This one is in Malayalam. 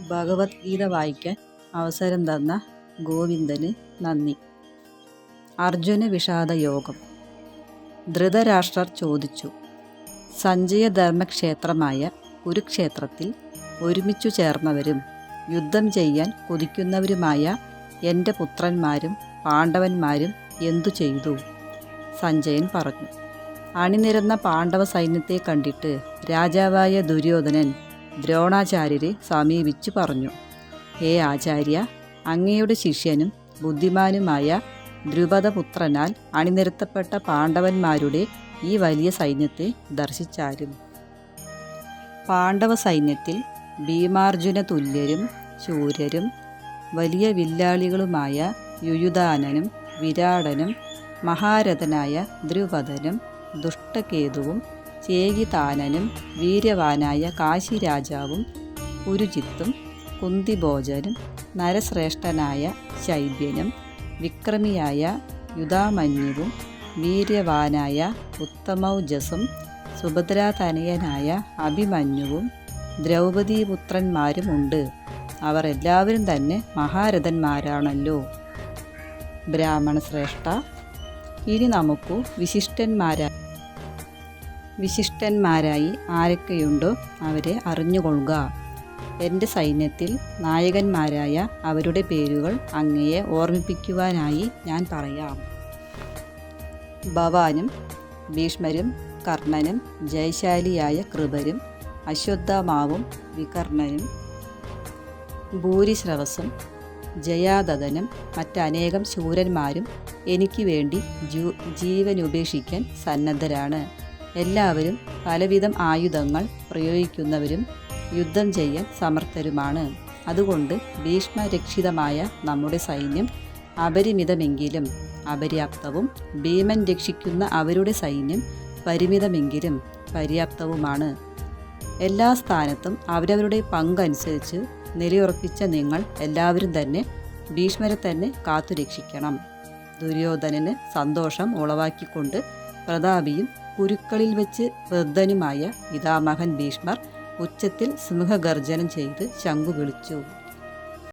ഭഗവത്ഗീത വായിക്കാൻ അവസരം തന്ന ഗോവിന്ദന് നന്ദി. അർജുന വിഷാദ യോഗം. ധൃതരാഷ്ട്രർ ചോദിച്ചു സഞ്ജയധർമ്മക്ഷേത്രമായ കുരുക്ഷേത്രത്തിൽ ഒരുമിച്ചു ചേർന്നവരും യുദ്ധം ചെയ്യാൻ കൊതിക്കുന്നവരുമായ എന്റെ പുത്രന്മാരും പാണ്ഡവന്മാരും എന്തു ചെയ്തു? സഞ്ജയൻ പറഞ്ഞു അണിനിരന്ന പാണ്ഡവ സൈന്യത്തെ കണ്ടിട്ട് രാജാവായ ദുര്യോധനൻ ദ്രോണാചാര്യരെ സമീപിച്ചു പറഞ്ഞു. ഹേ ആചാര്യ അങ്ങയുടെ ശിഷ്യനും ബുദ്ധിമാനുമായ ദ്രുപദപുത്രനാൽ അണിനിരത്തപ്പെട്ട പാണ്ഡവന്മാരുടെ ഈ വലിയ സൈന്യത്തെ ദർശിച്ചാലും. പാണ്ഡവ സൈന്യത്തിൽ ഭീമാർജുന തുല്യരും ശൂര്യരും വലിയ വില്ലാളികളുമായ യുയുദാനനും വിരാടനും മഹാരഥനായ ദ്രുപദനും ദുഷ്ടകേതുവും ചേകിതാനനും വീര്യവാനായ കാശിരാജാവും ഉരുജിത്തും കുന്തിഭോജനും നരശ്രേഷ്ഠനായ ശൈബ്യനും വിക്രമിയായ യുധാമന്യുവും വീര്യവാനായ ഉത്തമൗജസും സുഭദ്രാതനയനായ അഭിമന്യുവും ദ്രൗപദീപുത്രന്മാരുമുണ്ട് അവർ എല്ലാവരും തന്നെ മഹാരഥന്മാരാണല്ലോ. ബ്രാഹ്മണശ്രേഷ്ഠ ഇനി നമുക്ക് വിശിഷ്ടന്മാരാ വിശിഷ്ടന്മാരായി ആരൊക്കെയുണ്ടോ അവരെ അറിഞ്ഞുകൊള്ളുക. എന്റെ സൈന്യത്തിൽ നായകന്മാരായ അവരുടെ പേരുകൾ അങ്ങയെ ഓർമ്മിപ്പിക്കുവാനായി ഞാൻ പറയാം. ഭവാനും ഭീഷ്മരും കർണനും ജയശാലിയായ കൃപരും അശ്വത്ഥമാവും വികർണനും ഭൂരിശ്രവസും ജയാദതനും മറ്റനേകം ശൂരന്മാരും എനിക്ക് വേണ്ടി ജീവനുപേക്ഷിക്കാൻ സന്നദ്ധരാണ്. എല്ലാവരും പലവിധം ആയുധങ്ങൾ പ്രയോഗിക്കുന്നവരും യുദ്ധം ചെയ്യാൻ സമർത്ഥരുമാണ്. അതുകൊണ്ട് ഭീഷ്മരക്ഷിതമായ നമ്മുടെ സൈന്യം അപരിമിതമെങ്കിലും അപര്യാപ്തവും ഭീമൻ രക്ഷിക്കുന്ന അവരുടെ സൈന്യം പരിമിതമെങ്കിലും പര്യാപ്തവുമാണ്. എല്ലാ സ്ഥാനത്തും അവരവരുടെ പങ്കനുസരിച്ച് നിലയുറപ്പിച്ച നിങ്ങൾ എല്ലാവരും തന്നെ ഭീഷ്മരെ തന്നെ കാത്തുരക്ഷിക്കണം. ദുര്യോധനന് സന്തോഷം ഉളവാക്കിക്കൊണ്ട് പ്രതാപിയും കുരുക്കളിൽ വെച്ച് വൃദ്ധനുമായ പിതാമഹൻ ഭീഷ്മർ ഉച്ചത്തിൽ സിംഹഗർജനം ചെയ്ത് ശംഖു വിളിച്ചു.